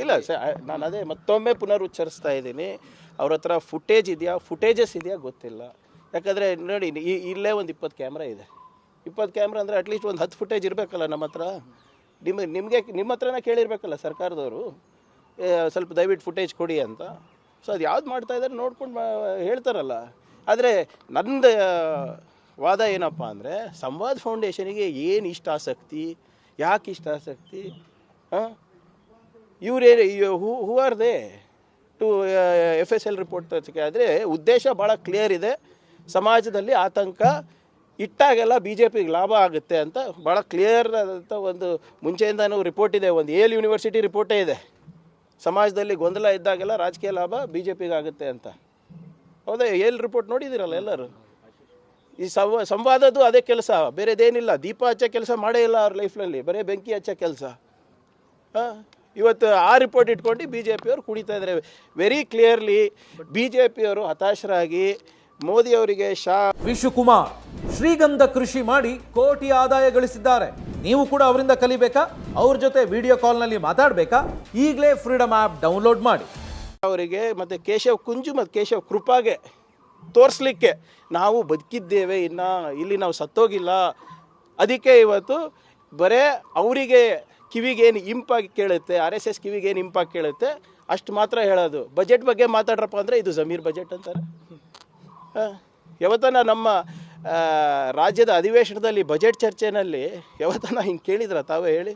ಇಲ್ಲ, ಸರ್ ನಾನು ಅದೇ ಮತ್ತೊಮ್ಮೆ ಪುನರುಚ್ಚರಿಸ್ತಾ ಇದ್ದೀನಿ. ಅವ್ರ ಹತ್ರ ಫುಟೇಜ್ ಇದೆಯಾ? ಫುಟೇಜಸ್ ಇದೆಯಾ? ಗೊತ್ತಿಲ್ಲ. ಯಾಕಂದರೆ, ನೋಡಿ ಇಲ್ಲೇ ಒಂದು ಇಪ್ಪತ್ತು ಕ್ಯಾಮ್ರಾ ಇದೆ. ಇಪ್ಪತ್ತು ಕ್ಯಾಮ್ರಾ ಅಂದರೆ ಅಟ್ಲೀಸ್ಟ್ ಒಂದು ಹತ್ತು ಫುಟೇಜ್ ಇರಬೇಕಲ್ಲ ನಮ್ಮ ಹತ್ರ. ನಿಮ್ಮ ನಿಮಗೆ, ನಿಮ್ಮ ಹತ್ರನೇ ಕೇಳಿರ್ಬೇಕಲ್ಲ ಸರ್ಕಾರದವರು. ಸ್ವಲ್ಪ ದಯವಿಟ್ಟು ಫುಟೇಜ್ ಕೊಡಿ ಅಂತ. ಸೊ ಅದು ಯಾವ್ದು ಮಾಡ್ತಾ ಇದ್ದಾರೆ ನೋಡ್ಕೊಂಡು ಹೇಳ್ತಾರಲ್ಲ. ಆದರೆ, ನಂದು ವಾದ ಏನಪ್ಪ ಅಂದರೆ, ಸಂವಾದ್ ಫೌಂಡೇಶನಿಗೆ ಏನು ಇಷ್ಟ ಆಸಕ್ತಿ ಯಾಕೆ ಇಷ್ಟ ಆಸಕ್ತಿ? ಹಾಂ ಇವರೇ who who are they to F S L report ತರ್ಸಕ್ಕೆ ಆದರೆ ಉದ್ದೇಶ ಭಾಳ ಕ್ಲಿಯರ್ ಇದೆ. ಸಮಾಜದಲ್ಲಿ ಆತಂಕ ಇಟ್ಟಾಗೆಲ್ಲ ಬಿ ಜೆ ಪಿಗೆ ಲಾಭ ಆಗುತ್ತೆ ಅಂತ ಭಾಳ ಕ್ಲಿಯರ್ ಆದಂಥ ಒಂದು ಮುಂಚೆಯಿಂದನೂ ರಿಪೋರ್ಟ್ ಇದೆ. ಒಂದು ಏಲ್ ಯೂನಿವರ್ಸಿಟಿ ರಿಪೋರ್ಟೇ ಇದೆ. ಸಮಾಜದಲ್ಲಿ ಗೊಂದಲ ಇದ್ದಾಗೆಲ್ಲ ರಾಜಕೀಯ ಲಾಭ ಬಿ ಜೆ ಪಿಗೆ ಆಗುತ್ತೆ ಅಂತ. ಹೌದಾ? ಏಲ್ ರಿಪೋರ್ಟ್ ನೋಡಿದ್ದೀರಲ್ಲ ಎಲ್ಲರೂ? ಈ ಸಂವ ಸಂವಾದದ್ದು ಅದೇ ಕೆಲಸ. ಬೇರೆದೇನಿಲ್ಲ. ದೀಪ ಹಚ್ಚೋ ಕೆಲಸ ಮಾಡೇ ಇಲ್ಲ ಅವ್ರ ಲೈಫ್ನಲ್ಲಿ ಬರೀ ಬೆಂಕಿ ಹಚ್ಚೋ ಕೆಲಸ. ಹಾಂ? ಇವತ್ತು ಆ ರಿಪೋರ್ಟ್ ಇಟ್ಕೊಂಡು ಬಿ ಜೆ ಪಿಯವರು ಕುಡಿತಾ ಇದ್ದಾರೆ ವೆರಿ ಕ್ಲಿಯರ್ಲಿ ಬಿ ಜೆ ಪಿಯವರು ಹತಾಶರಾಗಿ ಮೋದಿ ಅವರಿಗೆ ಶಾ ವಿಶುಕುಮಾರ್ ಶ್ರೀಗಂಧ ಕೃಷಿ ಮಾಡಿ ಕೋಟಿ ಆದಾಯ ಗಳಿಸಿದ್ದಾರೆ. ನೀವು ಕೂಡ ಅವರಿಂದ ಕಲಿಬೇಕಾ? ಅವ್ರ ಜೊತೆ ವಿಡಿಯೋ ಕಾಲ್ನಲ್ಲಿ ಮಾತಾಡಬೇಕಾ? ಈಗಲೇ ಫ್ರೀಡಮ್ ಆ್ಯಪ್ ಡೌನ್ಲೋಡ್ ಮಾಡಿ. ಅವರಿಗೆ ಮತ್ತು ಕೇಶವ್ ಕುಂಜು ಮತ್ತು ಕೇಶವ್ ಕೃಪಾಗೆ ತೋರಿಸ್ಲಿಕ್ಕೆ ನಾವು ಬದುಕಿದ್ದೇವೆ, ಇನ್ನು ಇಲ್ಲಿ ನಾವು ಸತ್ತೋಗಿಲ್ಲ. ಅದಕ್ಕೆ ಇವತ್ತು ಬರೇ ಅವರಿಗೆ ಕಿವಿಗೇನು ಇಂಪಾಗಿ ಕೇಳುತ್ತೆ, ಆರ್ ಎಸ್ ಎಸ್ ಕಿವಿಗೇನು ಇಂಪಾಗಿ ಕೇಳುತ್ತೆ, ಅಷ್ಟು ಮಾತ್ರ ಹೇಳೋದು. ಬಜೆಟ್ ಬಗ್ಗೆ ಮಾತಾಡ್ರಪ್ಪ ಅಂದರೆ ಇದು ಜಮೀರ್ ಬಜೆಟ್ ಅಂತಾರೆ. ಯಾವತ್ತನ ನಮ್ಮ ರಾಜ್ಯದ ಅಧಿವೇಶನದಲ್ಲಿ ಬಜೆಟ್ ಚರ್ಚೆನಲ್ಲಿ ಯಾವತ್ತನ ಹಿಂಗೆ ಕೇಳಿದ್ರ ತಾವೇ ಹೇಳಿ.